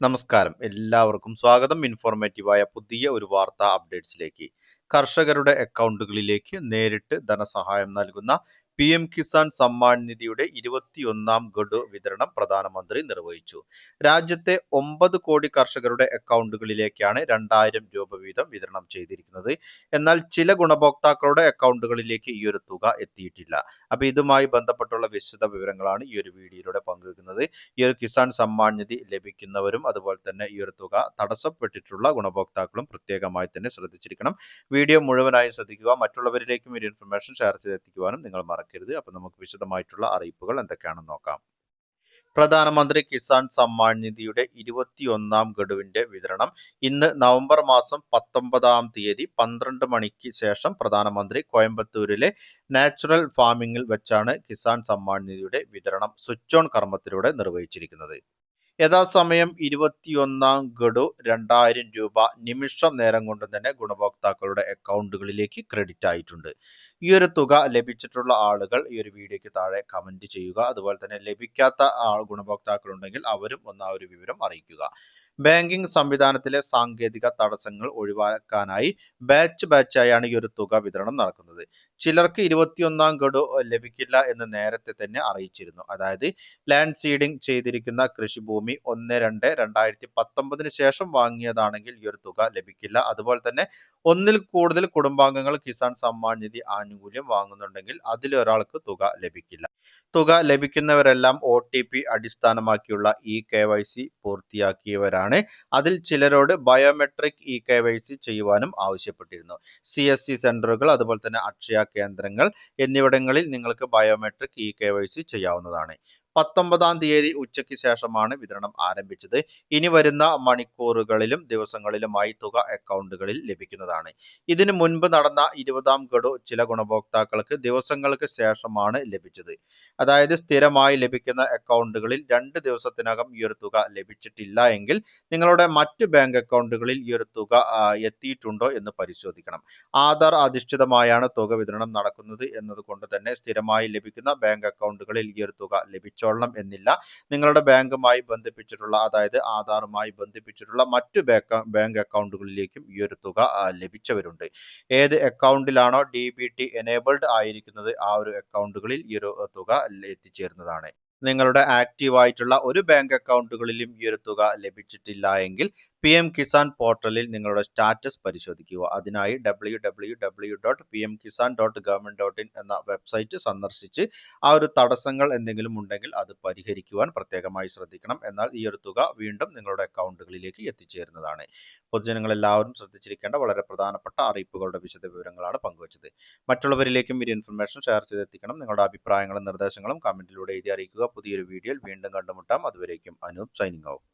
നമസ്കാരം. എല്ലാവർക്കും സ്വാഗതം. ഇൻഫോർമേറ്റീവായ പുതിയ ഒരു വാർത്താ അപ്ഡേറ്റ്സിലേക്ക്. കർഷകരുടെ അക്കൗണ്ടുകളിലേക്ക് നേരിട്ട് ധനസഹായം നൽകുന്ന പി എം കിസാൻ സമ്മാൻ നിധിയുടെ ഇരുപത്തിയൊന്നാം ഗഡു വിതരണം പ്രധാനമന്ത്രി നിർവഹിച്ചു. രാജ്യത്തെ ഒമ്പത് കോടി കർഷകരുടെ അക്കൗണ്ടുകളിലേക്കാണ് രണ്ടായിരം രൂപ വീതം വിതരണം ചെയ്തിരിക്കുന്നത്. എന്നാൽ ചില ഗുണഭോക്താക്കളുടെ അക്കൗണ്ടുകളിലേക്ക് ഈ ഒരു തുക എത്തിയിട്ടില്ല. അപ്പൊ ഇതുമായി ബന്ധപ്പെട്ടുള്ള വിശദ വിവരങ്ങളാണ് ഈ ഒരു വീഡിയോയിലൂടെ പങ്കുവെക്കുന്നത്. ഈ ഒരു കിസാൻ സമ്മാൻ നിധി ലഭിക്കുന്നവരും അതുപോലെ തന്നെ ഈ ഒരു തുക തടസ്സപ്പെട്ടിട്ടുള്ള ഗുണഭോക്താക്കളും പ്രത്യേകമായി തന്നെ ശ്രദ്ധിച്ചിരിക്കണം. വീഡിയോ മുഴുവനായി ശ്രദ്ധിക്കുക. മറ്റുള്ളവരിലേക്കും ഈ ഇൻഫർമേഷൻ ഷെയർ ചെയ്തെത്തിക്കുവാനും നിങ്ങൾ മറക്കരുത് അപ്പൊ നമുക്ക് വിശദമായിട്ടുള്ള അറിയിപ്പുകൾ എന്തൊക്കെയാണെന്ന് നോക്കാം. പ്രധാനമന്ത്രി കിസാൻ സമ്മാൻ നിധിയുടെ ഇരുപത്തിയൊന്നാം ഗഡുവിന്റെ വിതരണം. ഇന്ന് നവംബർ മാസം പത്തൊമ്പതാം തീയതി പന്ത്രണ്ട് മണിക്ക് ശേഷം പ്രധാനമന്ത്രി കോയമ്പത്തൂരിലെ നാച്ചുറൽ ഫാമിംഗിൽ വെച്ചാണ് കിസാൻ സമ്മാൻ നിധിയുടെ വിതരണം സ്വിച്ച് ഓൺ കർമ്മത്തിലൂടെ നിർവഹിച്ചിരിക്കുന്നത്. യഥാസമയം ഇരുപത്തിയൊന്നാം ഗഡു രണ്ടായിരം രൂപ നിമിഷം നേരം കൊണ്ട് തന്നെ ഗുണഭോക്താക്കളുടെ അക്കൗണ്ടുകളിലേക്ക് ക്രെഡിറ്റ് ആയിട്ടുണ്ട്. ഈ ഒരു തുക ലഭിച്ചിട്ടുള്ള ആളുകൾ ഈ ഒരു വീഡിയോയ്ക്ക് താഴെ കമന്റ് ചെയ്യുക. അതുപോലെ തന്നെ ലഭിക്കാത്ത ഉണ്ടെങ്കിൽ അവരും ഒന്ന് ആ ഒരു വിവരം അറിയിക്കുക. ബാങ്കിംഗ് സംവിധാനത്തിലെ സാങ്കേതിക തടസ്സങ്ങൾ ഒഴിവാക്കാനായി ബാച്ച് ബാച്ചായാണ് ഈ ഒരു തുക വിതരണം നടക്കുന്നത്. ചിലർക്ക് ഇരുപത്തിയൊന്നാം ഗഡു ലഭിക്കില്ല എന്ന് നേരത്തെ തന്നെ അറിയിച്ചിരുന്നു. അതായത് ലാൻഡ് സീഡിംഗ് ചെയ്തിരിക്കുന്ന കൃഷിഭൂമി ഒന്ന് രണ്ട് രണ്ടായിരത്തി പത്തൊമ്പതിന് ശേഷം വാങ്ങിയതാണെങ്കിൽ ഈ ഒരു തുക ലഭിക്കില്ല. അതുപോലെ തന്നെ ഒന്നിൽ കൂടുതൽ കുടുംബാംഗങ്ങൾ കിസാൻ സമ്മാൻ നിധി ആനുകൂല്യം വാങ്ങുന്നുണ്ടെങ്കിൽ അതിലൊരാൾക്ക് തുക ലഭിക്കില്ല. തുക ലഭിക്കുന്നവരെല്ലാം ഒ ടി പി അടിസ്ഥാനമാക്കിയുള്ള ഇ കെ വൈ സി പൂർത്തിയാക്കിയവരാണ്. അതിൽ ചിലരോട് biometric e K Y C ചെയ്യുവാനും ആവശ്യപ്പെട്ടിരുന്നു. സി എസ് സി സെന്ററുകൾ അതുപോലെ തന്നെ അക്ഷയ കേന്ദ്രങ്ങൾ എന്നിവിടങ്ങളിൽ നിങ്ങൾക്ക് biometric e K Y C ചെയ്യാവുന്നതാണ്. പത്തൊമ്പതാം തീയതി ഉച്ചയ്ക്ക് ശേഷമാണ് വിതരണം ആരംഭിച്ചത്. ഇനി വരുന്ന മണിക്കൂറുകളിലും ദിവസങ്ങളിലുമായി തുക അക്കൗണ്ടുകളിൽ ലഭിക്കുന്നതാണ്. ഇതിനു മുൻപ് നടന്ന ഇരുപതാം ഗഡു ചില ഗുണഭോക്താക്കൾക്ക് ദിവസങ്ങൾക്ക് ശേഷമാണ് ലഭിച്ചത്. അതായത് സ്ഥിരമായി ലഭിക്കുന്ന അക്കൗണ്ടുകളിൽ രണ്ട് ദിവസത്തിനകം ഈ ഒരു തുക ലഭിച്ചിട്ടില്ല എങ്കിൽ നിങ്ങളുടെ മറ്റ് ബാങ്ക് അക്കൗണ്ടുകളിൽ ഈ ഒരു തുക എത്തിയിട്ടുണ്ടോ എന്ന് പരിശോധിക്കണം. ആധാർ അധിഷ്ഠിതമായാണ് തുക വിതരണം നടക്കുന്നത് എന്നതുകൊണ്ട് തന്നെ സ്ഥിരമായി ലഭിക്കുന്ന ബാങ്ക് അക്കൗണ്ടുകളിൽ ഈ ഒരു തുക ലഭിച്ചു ലഭിച്ചോളണം എന്നില്ല. നിങ്ങളുടെ ബാങ്കുമായി ബന്ധിപ്പിച്ചിട്ടുള്ള അതായത് ആധാറുമായി ബന്ധിപ്പിച്ചിട്ടുള്ള മറ്റു ബാങ്ക് അക്കൗണ്ടുകളിലേക്കും ഈ ഒരു തുക ലഭിച്ചവരുണ്ട്. ഏത് അക്കൗണ്ടിലാണോ ഡി ബി ടി എനേബിൾഡ് ആയിരിക്കുന്നത് ആ ഒരു അക്കൗണ്ടുകളിൽ ഈ ഒരു തുക എത്തിച്ചേരുന്നതാണ്. നിങ്ങളുടെ ആക്റ്റീവ് ആയിട്ടുള്ള ഒരു ബാങ്ക് അക്കൗണ്ടുകളിലും ഈ ഒരു തുക ലഭിച്ചിട്ടില്ല എങ്കിൽ പി എം കിസാൻ പോർട്ടലിൽ നിങ്ങളുടെ സ്റ്റാറ്റസ് പരിശോധിക്കുക. അതിനായി W W W dot P M Kisan dot government dot in എന്ന വെബ്സൈറ്റ് സന്ദർശിച്ച് ആ ഒരു തടസ്സങ്ങൾ എന്തെങ്കിലും ഉണ്ടെങ്കിൽ അത് പരിഹരിക്കുവാൻ പ്രത്യേകമായി ശ്രദ്ധിക്കണം. എന്നാൽ ഈ ഒരു തുക വീണ്ടും നിങ്ങളുടെ അക്കൗണ്ടുകളിലേക്ക് എത്തിച്ചേരുന്നതാണ്. പൊതുജനങ്ങൾ എല്ലാവരും ശ്രദ്ധിച്ചിരിക്കേണ്ട വളരെ പ്രധാനപ്പെട്ട അറിയിപ്പുകളുടെ വിശദ വിവരങ്ങളാണ് പങ്കുവച്ചത്. മറ്റുള്ളവരിലേക്കും ഈ ഇൻഫർമേഷൻ ഷെയർ ചെയ്തെത്തിക്കണം. നിങ്ങളുടെ അഭിപ്രായങ്ങളും നിർദ്ദേശങ്ങളും കമന്റിലൂടെ എഴുതി അറിയിക്കുക. പുതിയൊരു വീഡിയോയിൽ വീണ്ടും കണ്ടുമുട്ടാം. അതുവരേക്കും അനൂപ് സൈനിങ് ഔട്ട്